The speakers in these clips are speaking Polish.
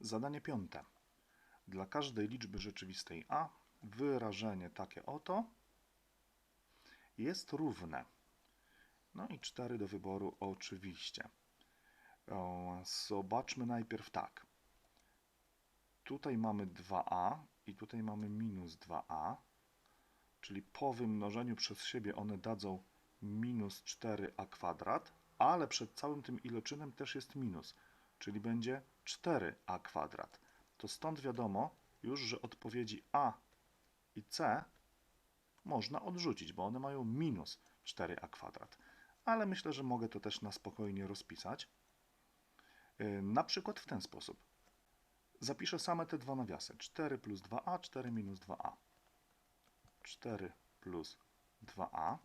Zadanie piąte. Dla każdej liczby rzeczywistej a wyrażenie takie oto jest równe. No i 4 do wyboru oczywiście. Zobaczmy najpierw tak. Tutaj mamy 2a i tutaj mamy minus 2a, czyli po wymnożeniu przez siebie one dadzą minus 4a kwadrat, ale przed całym tym iloczynem też jest minus, czyli będzie 4a kwadrat. To stąd wiadomo już, że odpowiedzi a i c można odrzucić, bo one mają minus 4a kwadrat. Ale myślę, że mogę to też na spokojnie rozpisać. Yy, Na przykład w ten sposób. Zapiszę same te dwa nawiasy. 4 plus 2a, 4 minus 2a. 4 plus 2a.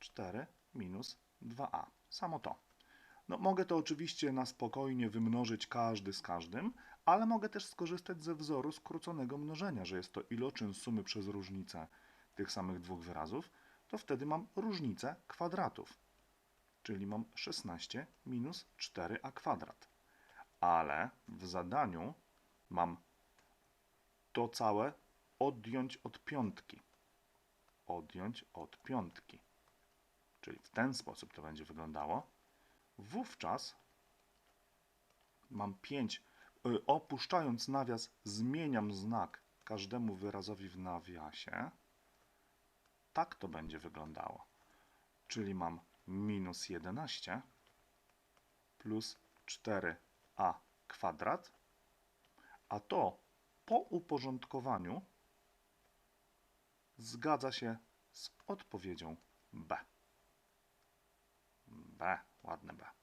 4 minus 2a. Samo to. No, mogę to oczywiście na spokojnie wymnożyć każdy z każdym, ale mogę też skorzystać ze wzoru skróconego mnożenia, że jest to iloczyn sumy przez różnicę tych samych dwóch wyrazów, to wtedy mam różnicę kwadratów, czyli mam 16 minus 4a kwadrat. Ale w zadaniu mam to całe odjąć od piątki. Odjąć od piątki. Czyli w ten sposób to będzie wyglądało. Wówczas mam 5. y, Opuszczając nawias, zmieniam znak każdemu wyrazowi w nawiasie. Tak to będzie wyglądało. Czyli mam minus 11 plus 4a kwadrat, a to po uporządkowaniu zgadza się z odpowiedzią B. B, ładne B.